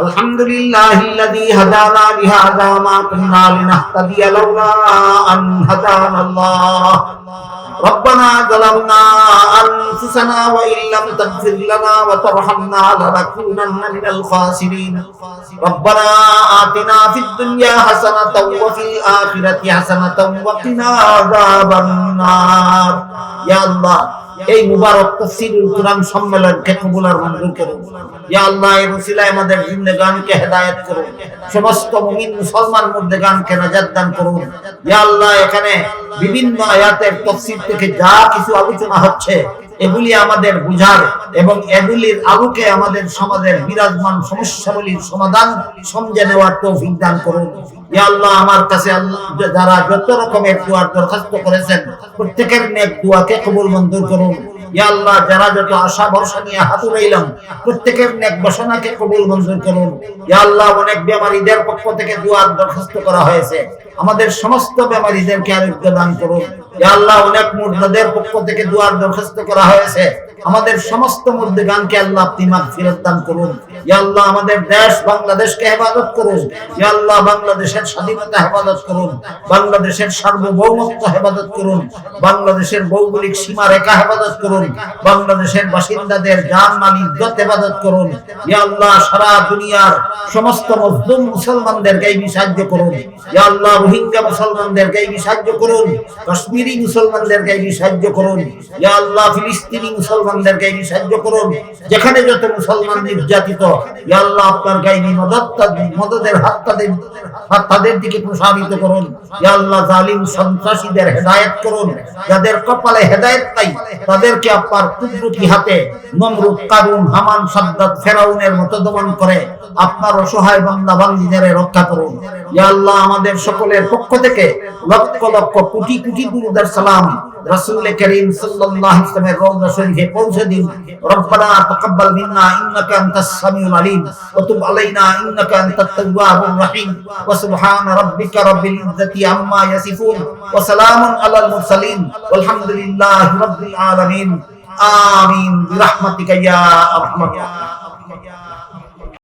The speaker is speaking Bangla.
الحمد لله الذي هدانا لهذا ما كنا لنهتدي لولا أن هدانا الله ربنا ظلمنا أنفسنا وإن لم تغفر لنا وترحمنا لنكونن من الخاسرين ربنا آتنا في الدنيا حسنة وفي الآخرة حسنة وقنا عذاب النار يا الله এই মুবারক তাফসীরুল কুরআন সম্মেলনকে কবুল আর মঞ্জুর করুন। ইয়া আল্লাহ, এই ওসিলায় আমাদের জিন্দেগানকে হেদায়েত করুন। সমস্ত মুমিন মুসলমান মুর্দেগানকে নাজাত দান করুন। ইয়া আল্লাহ, এখানে বিভিন্ন আয়াতের তাফসীর থেকে যা কিছু আলোচনা হচ্ছে এগুলি আমাদের বুঝার এবং এগুলির আলোকে আমাদের সমাজের বিরাজমান সমস্যাগুলির সমাধান সমঝে নেওয়ার তৌফিক দান করুন। আল্লাহ, আমার কাছে যারা যত রকমের দোয়ার দরখাস্ত করেছেন, প্রত্যেকের নেক দোয়াকে কবুল মঞ্জুর করুন। আল্লাহ, যারা যত আশা ভরসা নিয়ে হাত উঠাইলাম প্রত্যেকের নেক কবুল মঞ্জুর করুন। আল্লাহ, অনেক বেমারীদের পক্ষ থেকে দোয়ার দরখাস্ত করা হয়েছে। আমাদের সমস্ত বেমারীদেরকে আরোগ্য দান করুন। আল্লাহ অনেক মুর্দাদের পক্ষ থেকে দুয়ার দরখাস্ত করা হয়েছে। আমাদের সমস্ত মুর্দেগানকে আল্লাহ আপনি মাগফিরাত দান করুন। ইয়া আল্লাহ আমাদের দেশ বাংলাদেশকে হেফাজত করুন। ইয়া আল্লাহ বাংলাদেশের স্বাধীনতা হেফাজত করুন। বাংলাদেশের সার্বভৌমত্ব হেফাজত করুন। বাংলাদেশের ভৌগোলিক সীমা রেখা হেফাজত করুন। বাংলাদেশের বাসিন্দাদের জান মাল ইজ্জত হেফাজত করুন। ইয়া আল্লাহ সারা দুনিয়ার সমস্ত মজলুম মুসলমানদেরকে এই সাহায্য করুন। ইয়া আল্লাহ রোহিঙ্গা মুসলমানদেরকে এই সাহায্য করুন। কাশ্মীরি মুসলমানদেরকে এই সাহায্য করুন। ইয়া আল্লাহ ফিলিস্তিনি মুসলমানদেরকে এই সাহায্য করুন। যেখানে যত মুসলমান নির্যাতিত ইয়া আল্লাহ, আপনার তাদের- মদতের হাত তাদের হাত তাদের দিকে প্রসারিত করুন। ইয়া আল্লাহ, জালিম সন্ত্রাসীদের হেদায়েত করুন। যাদের কপালে হেদায়েত নাই, তাদেরকে আপনার কুদরতি হাতে নমরুদ, কারুন, হামান, সাদ্দাত, ফেরাউনের মতো দমন করে আপনার অসহায় বান্দা বান্দীদের রক্ষা করুন। ইয়া আল্লাহ, আমাদের সকলের পক্ষ থেকে লক্ষ লক্ষ কোটি কোটি দুরুদের সালাম রাসূল করিম সাল্লাল্লাহু আলাইহি ওয়াসাল্লামের রওজা শরীফে পৌঁছে দিন। রব্বানা তাকাব্বাল মিন্না, ইন্নাকা আনতাস সামিউল আলিম। ওয়া তুব আলাইনা, ইন্নাকা আনতাত তাওয়াবুর রহিম। ওয়া সুবহানা রাব্বিকা রাব্বিল ইজ্জাতি আম্মা ইয়াসিফুন। ওয়া সালামুন আলাল মুরসালিন। ওয়ালহামদুলিল্লাহি রাব্বিল আলামিন। আমিন। বিরহমাতিকা ইয়া আরহামার রাহিমিন